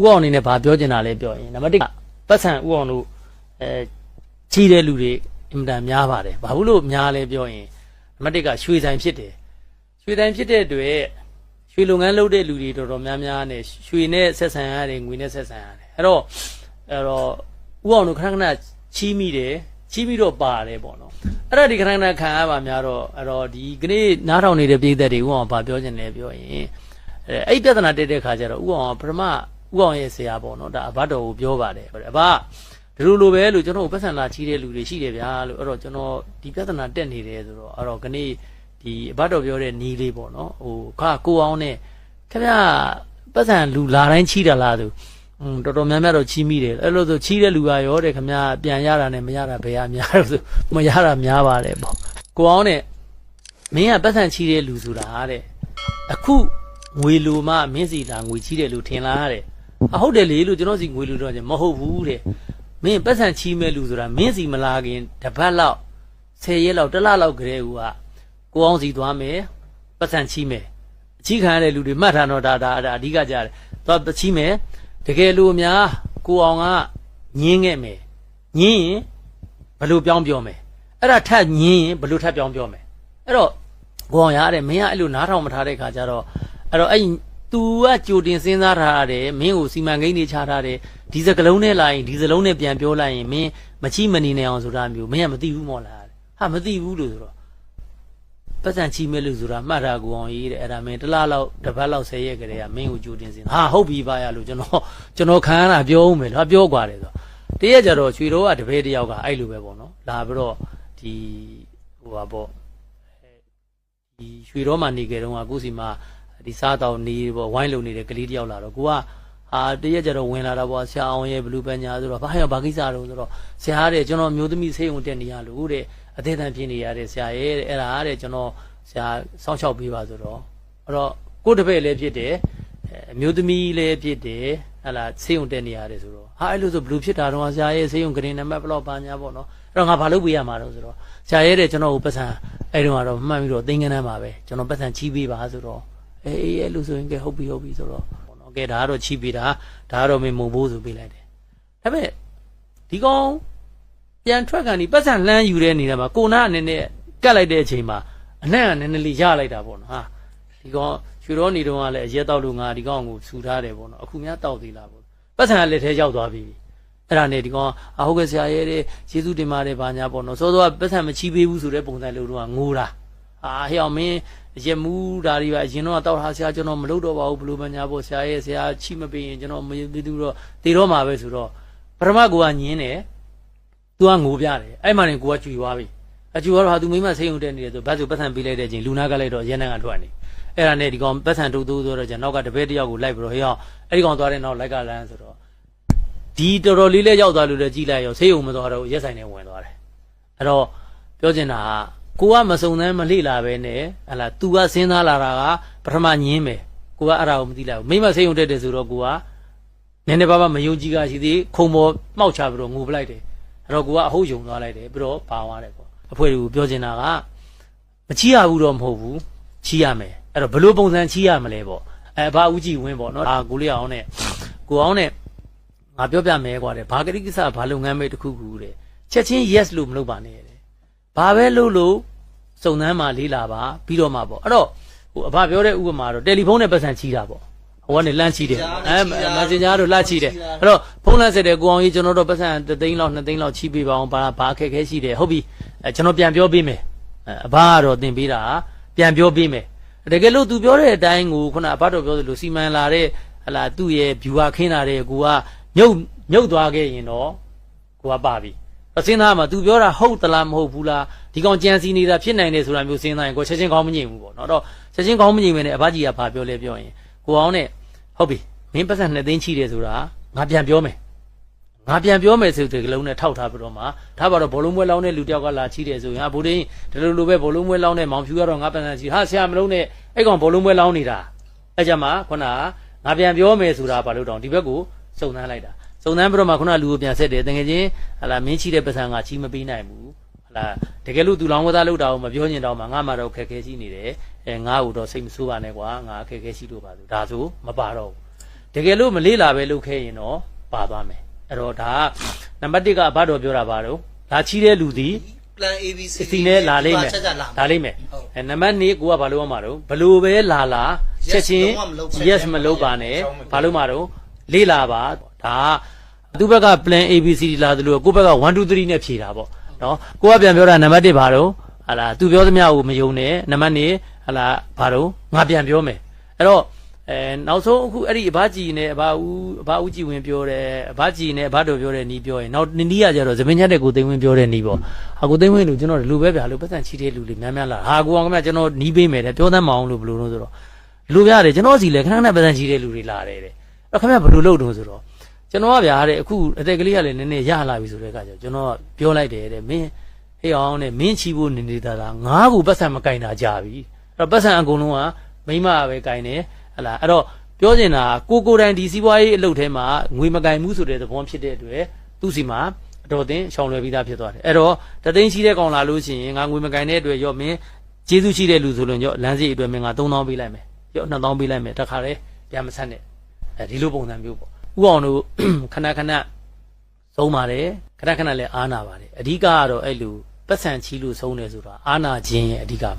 ဥအောင်အနေနဲ့ဗာပြောချင်တာလဲပြောရင်နံပါတ်1ကပတ်စံဥအောင်တို့အဲချီးတဲ့လူတွေအင်မတန်များပါတယ်ဘာလို့လို့များလဲပြောရင်နံပါတ်1ကရွှေဆိုင်ဖြစ်တယ်ရွှေဆိုင်ဖြစ်တဲ့အတွက်ရွှေလုပ်ငန်းလုပ်တဲ့လူတွေတော်တော်များများနဲ့ရွှေနဲ့ဆက်ဆံရတယ်ငွေနဲ့ဆက်ဆံရတယ်အဲ့တော့အဲ့တော့ဥအောင်တို့ခဏခဏချီးမိတယ်ချီးပြီးတော့ပါတယ်ပေါ့နော်အဲ့ဒါဒီခဏခဏခံရပါများတော့အဲ့တော့ဒီကနေ့နားထောင်နေတဲ့ပြည်သက်တွေဥအောင်ဗာပြောချင်တယ်ပြောရင်အဲအဲ့ပြဿနာတက်တဲ့ခါကျတော့ဥအောင်ကပထမ ဥအောင်ရဲ့ဆရာပေါ့နော်ဒါအဘတော်ကိုပြောပါတယ်အဘဒီလိုလိုပဲလို့ကျွန်တော်တို့ပတ်စံလာချီးတဲ့လူတွေရှိတယ်ဗျာလို့အဲ့တော့ကျွန်တော်ဒီပြဿနာတက်နေတယ်ဆိုတော့အဲ့တော့ခနေ့ဒီအဘတော်ပြောတဲ့နီးလေးပေါ့နော်ဟိုခါကိုအောင်နဲ့ခင်ဗျပတ်စံလူလာတိုင်းချီးတာလားသူอืมတော်တော်များများတော့ချီးမိတယ်အဲ့လိုဆိုချီးတဲ့လူကရောတဲ့ခင်ဗျပြန်ရတာနဲ့မရတာဘယ်ဟာများတော့ဆိုမရတာများပါတယ်ပေါ့ကိုအောင်နဲ့မင်းကပတ်စံချီးတဲ့လူဆိုတာတဲ့အခုငွေလူမမင်းစီလာငွေချီးတယ်လို့ထင်လားတဲ့ အဟုတ်တယ်လေလို့ကျွန်တော်စီငွေလူတော့ကျမဟုတ်ဘူးတဲ့မင်းပတ်စံချီးမဲ့လူဆိုတာမင်းစီမလာခင်တပတ်လောက်10ရက်လောက်တစ်လလောက်ကလေးကကိုအောင်စီသွားမယ်ပတ်စံချီးမယ်အချီးခံရတဲ့လူတွေမှတ်ထားတော့ဒါဒါဒါအဓိကကြတယ်သွားချီးမယ်တကယ်လို့များကိုအောင်ကညင်းခဲ့မယ်ညင်းရင်ဘယ်လိုပြောင်းပြောမယ်အဲ့ဒါထပ်ညင်းရင်ဘယ်လိုထပ်ပြောင်းပြောမယ်အဲ့တော့ကိုအောင်ရတဲ့မင်းကအဲ့လိုနားထောင်မထားတဲ့ခါကျတော့အဲ့တော့အဲ့ तू ကကြိုတင်စဉ်းစားထားရတယ်မင်းကိုစီမံကိန်းတွေချထားတယ်ဒီစကလုံးနဲ့လာရင်ဒီစလုံးနဲ့ပြန်ပြောလိုက်ရင်မင်းမချိမနေနိုင်အောင်ဆိုတာမျိုးမင်းကမသိဘူးမော်လားဟာမသိဘူးလို့ဆိုတော့ပတ်စံချီမဲ့လို့ဆိုတာမှတ်တာကိုအောင်ရေးတဲ့အဲ့ဒါမင်းတစ်လားလောက်တစ်ပတ်လောက်ဆယ်ရက်ကလေးကမင်းကိုကြိုတင်စဉ်းဟာဟုတ်ပြီပါရလို့ကျွန်တော်ကျွန်တော်ခံရတာပြောဦးမယ်လားပြောกว่าတယ်ဆိုတရက်ကြတော့ရွှေတော်ကတပည့်တယောက်ကအဲ့လိုပဲပေါ့နော်လာပြီးတော့ဒီဟိုပါပေါ့ဒီရွှေတော်မှာနေကြတုန်းကကိုစီမှာ ဒီစားတော့နေပေါ့ဝိုင်းလုံနေတဲ့ကလေးတယောက်လာတော့ကိုကဟာတရက်ကြတော့ဝင်လာတော့ပေါ့ဆရာအောင်ရဲ့ဘလူးပညာဆိုတော့ဘာရဘာကိစ္စတော့ဆိုတော့ဆရာတဲ့ကျွန်တော်မျိုးသမီးဆေးရုံတက်နေရလို့တဲ့အသေးအံဖြစ်နေရတဲ့ဆရာရဲ့တဲ့အဲ့ဒါတဲ့ကျွန်တော်ဆရာစောင့်ရှောက်ပေးပါဆိုတော့အဲ့တော့ကိုတပည့်လည်းဖြစ်တယ်အမျိုးသမီးလည်းဖြစ်တယ်ဟလာဆေးရုံတက်နေရတယ်ဆိုတော့ဟာအဲ့လိုဆိုဘလူးဖြစ်တာတော့ဆရာရဲ့ဆေးရုံဂရင်နံပါတ်ဘလော့ပါညာပေါ့နော်အဲ့တော့ငါဘာလုပ်ပေးရမှာတော့ဆိုတော့ဆရာရဲ့တဲ့ကျွန်တော်ကိုပတ်စံအဲ့တော့ကတော့မှတ်ပြီးတော့သင်္ကန်းတန်းပါပဲကျွန်တော်ပတ်စံချီးပေးပါဆိုတော့ အေးအေးအဲ့လိုဆိုရင်ကဲဟုတ်ပြီဟုတ်ပြီဆိုတော့ပေါ့နော်ကဲဒါကတော့ချိပေးတာဒါကတော့မင်းမုံဘိုးဆိုပေးလိုက်တယ်ဒါပေမဲ့ဒီကောင်ပြန်ထွက်ကန်ဒီပတ်စံလှမ်းယူတဲ့နေရာမှာကိုနာအနေနဲ့ကတ်လိုက်တဲ့အချိန်မှာအနက်ကနည်းနည်းလေးရလိုက်တာပေါ့နော်ဟာဒီကောင်ရွှေတော်နေတော့ကလည်းအရက်တော့လို့ငါဒီကောင်ကိုဆူထားတယ်ပေါ့နော်အခုများတောက်သေးလားပေါ့ပတ်စံကလက်ထဲရောက်သွားပြီအဲ့ဒါနဲ့ဒီကောင်အဟုတ်ကဲ့ဆရာရဲ့တဲ့ကျေးဇူးတင်ပါတယ်ဘာညာပေါ့နော်စောစောကပတ်စံမချီးပေးဘူးဆိုတဲ့ပုံစံလို့တော့ငိုတာ အာဟဲ့အောင်မင်းရမူးဒါတွေပါအရင်တော့တောက်ထားဆရာကျွန်တော်မလုပ်တော့ပါဘူးဘလို့မညာပေါ့ဆရာရဲ့ဆရာချိမပေးရင်ကျွန်တော်မသိဘူးတော့တေတော့မှာပဲဆိုတော့ပထမကိုကညင်းတယ်သူကငိုပြတယ်အဲ့မှနေကိုကကြွေသွားပြီအကျူကတော့ဟာသူမိမဆေးရုံတက်နေတယ်ဆိုဘတ်ဆိုပတ်စံပေးလိုက်တဲ့အချိန်လူနာကလိုက်တော့ရဲနန်းကထွက်နေအဲ့ဒါနဲ့ဒီကောင်ပတ်စံတူတူဆိုတော့ကျန်နောက်ကတပည့်တယောက်ကိုလိုက်ပြီးတော့ဟေ့အောင်အဲ့ဒီကောင်သွားတဲ့နောက်လိုက်ကလန်းဆိုတော့ဒီတော်တော်လေးလေးရောက်သွားလို့လည်းကြည်လိုက်ရောဆေးရုံမသွားတော့ရက်ဆိုင်နဲ့ဝင်သွားတယ်အဲ့တော့ပြောချင်တာက ကိုကမစုံစမ်းမလေ့လာပဲနဲ့ဟလာ तू ကစဉ်းစားလာတာကပထမညင်းပဲကိုကအဲ့ဒါကိုမသိလိုက်ဘူးမိမဆေးရုံတက်တယ်ဆိုတော့ကိုကနည်းနည်းပါးပါးမယုံကြည်ကရှိသေးခုံပေါ်မှောက်ချပြီးတော့ငိုပလိုက်တယ်အဲ့တော့ကိုကအဟုတ်ယုံသွားလိုက်တယ်ပြီးတော့ပါသွားတယ်ပေါ့အဖွဲကိုပြောချင်တာကမချီရဘူးတော့မဟုတ်ဘူးချီရမယ်အဲ့တော့ဘလို့ပုံစံချီရမလဲပေါ့အဲဘာဦးကြည်ဝင်းပေါ့နော်ဒါကိုလေးအောင်နဲ့ကိုအောင်နဲ့ငါပြောပြမယ်ကွာတဲ့ဘာကတိကိစ္စဘာလုပ်ငန်းမေးတစ်ခုခုတဲ့ချက်ချင်း yes လို့မလုပ်ပါနဲ့တဲ့ဘာပဲလုပ်လို့ စုံစမ်းမှလေးလာပါပြီးတော့မှပေါ့အဲ့တော့ဟိုအဖပြောတဲ့ဥပမာတော့တယ်လီဖုန်းနဲ့ပတ်စံချီတာပေါ့ဟိုကနေလန့်ချီတယ်အဲမက်ဆင်ဂျာတို့လန့်ချီတယ်အဲ့တော့ဖုန်းလန့်ဆက်တယ်ကိုအောင်ကြီးကျွန်တော်တို့ပတ်စံ3သိန်းလောက်2သိန်းလောက်ချီပေးပါအောင်ဘာဘာအခက်အခဲရှိတယ်ဟုတ်ပြီအဲကျွန်တော်ပြန်ပြောပေးမယ်အဘကတော့တင်ပေးတာပြန်ပြောပေးမယ်တကယ်လို့ तू ပြောတဲ့အတိုင်းကိုခုနအဘတော်ပြောသလိုစီမံလာတဲ့ဟလာသူ့ရဲ့ viewer ခင်းလာတဲ့ကိုကမြုပ်မြုပ်သွားခဲ့ရင်တော့ကိုကပါပြီ အစင်းသားမှာ तू ပြောတာဟုတ်သလားမဟုတ်ဘူးလားဒီကောင်ကြံစီနေတာဖြစ်နိုင်တယ်ဆိုတာမျိုးစဉ်းစားရင်ကိုချက်ချင်းကောင်းမငြိမ်ဘူးပေါ့နော်တော့ချက်ချင်းကောင်းမငြိမ်မယ်နဲ့အဘကြီးကဘာပြောလဲပြောရင်ကိုအောင်နဲ့ဟုတ်ပြီမင်းပတ်စံနှစ်သိန်းချိတယ်ဆိုတာငါပြန်ပြောမယ်ငါပြန်ပြောမယ်ဆိုတဲ့ကလုံးနဲ့ထောက်ထားပြီးတော့မှထားပါတော့ဘောလုံးပွဲလောင်းတဲ့လူတယောက်ကလာချိတယ်ဆိုရင်ဟာဘိုးတင်းဒီလိုလိုပဲဘောလုံးပွဲလောင်းတဲ့မောင်ဖြူကတော့ငါပတ်စံချိဟာဆရာမလုံးနဲ့အဲ့ကောင်ဘောလုံးပွဲလောင်းနေတာအဲ့ကြမှာခုနကငါပြန်ပြောမယ်ဆိုတာဘာလို့တောင်ဒီဘက်ကိုစုံစမ်းလိုက်တာ စုံစမ်းပြီးတော့မှခုနလူကိုပြန်ဆက်တယ်တကယ်ချင်းဟာလာမင်းချိတဲ့ပတ်စံငါချိမပေးနိုင်ဘူးဟလာတကယ်လို့သူလောင်းဝသားလောက်တာကိုမပြောညင်တော့မှငါမှတော့ခက်ခဲရှိနေတယ်အဲငါ့ကိုတော့စိတ်မဆိုးပါနဲ့ကွာငါခက်ခဲရှိလို့ပါဆိုဒါဆိုမပါတော့ဘူးတကယ်လို့မလေးလာပဲလုပ်ခဲ့ရင်တော့ပါသွားမယ်အဲ့တော့ဒါကနံပါတ်1ကဘာတော်ပြောတာပါတော့လာချီးတဲ့လူသည် plan ABC အစီနဲ့လာလိမ့်မယ်ချက်ချက်လာလာလိမ့်မယ်ဟုတ်အဲနံပါတ်2ကိုကဘာလို့ရမှာတော့ဘလို့ပဲလာလာချက်ချင်းလုံးဝမလုပ်ပါ yes မလုပ်ပါနဲ့ဘာလို့မှာတော့လေးလာပါ ဒါကသူ့ဘက်က plan ABC လာသလိုကိုယ့်ဘက်က1 2 3နဲ့ဖြေတာပေါ့နော်ကိုကပြန်ပြောတာနံပါတ်1ဘာတော့ဟာလာသူပြောသမျှကိုမယုံနဲ့နံပါတ်2ဟာလာဘာတော့ငါပြန်ပြောမယ်အဲ့တော့အဲနောက်ဆုံးအခုအဲ့ဒီအဘကြီးနဲ့အဘဦးအဘဦးကြည်ဝင်ပြောတယ်အဘကြီးနဲ့အဘတော်ပြောတယ်နီးပြောရင်နောက်နီးရကြတော့သမင်းချက်တဲ့ကိုသိန်းဝင်းပြောတဲ့နီးပေါ့ဟာကိုသိန်းဝင်းလူကျွန်တော်လူပဲဗျာလူပတ်စံချီတဲ့လူတွေများများလာဟာကိုအောင်ကမကျွန်တော်နီးပေးမယ်တဲ့ပြောတတ်မအောင်လို့ဘယ်လိုလို့ဆိုတော့လူပြရတယ်ကျွန်တော်စီလေခဏခဏပတ်စံချီတဲ့လူတွေလာတယ်တဲ့အဲ့ခင်ဗျဘယ်လိုလုပ်တုံးဆိုတော့ ကျွန်တော်ကဗျာတဲ့အခုအသက်ကလေးကလည်းနည်းနည်းရလာပြီဆိုတဲ့အခါကျတော့ကျွန်တော်ကပြောလိုက်တယ်တဲ့မင်းဟေးအောင်တဲ့မင်းချီဖို့နေနေတာလားငါးခုပတ်စံမကင်တာကြပြီအဲ့တော့ပတ်စံအကုန်လုံးကမိမပဲကင်တယ်ဟလာအဲ့တော့ပြောချင်တာကိုကိုတိုင်ဒီစီးပွားရေးအလုပ်ထဲမှာငွေမကင်မှုဆိုတဲ့သဘောဖြစ်တဲ့အတွက်သူ့စီမှာအတော်တင်ရှောင်လွယ်ပြီးသားဖြစ်သွားတယ်အဲ့တော့တသိန်းရှိတဲ့ကောင်လာလို့ရှိရင်ငါငွေမကင်တဲ့အတွက်ရော့မင်းကျေးဇူးရှိတဲ့လူဆိုလို့ရော့လမ်းစီအတွက်မင်းငါ3000ပေးလိုက်မယ်ရော့2000ပေးလိုက်မယ်တခါလေပြန်မဆက်နဲ့အဲဒီလိုပုံစံမျိုးပေါ့ ဥအောင်တို့ခဏခဏသုံးပါတယ်ခဏခဏလည်းအားနာပါတယ်အဓိကကတော့အဲ့လိုပတ်စံချီလို့သုံးတယ်ဆိုတာအားနာခြင်းရဲ့အဓိကပါ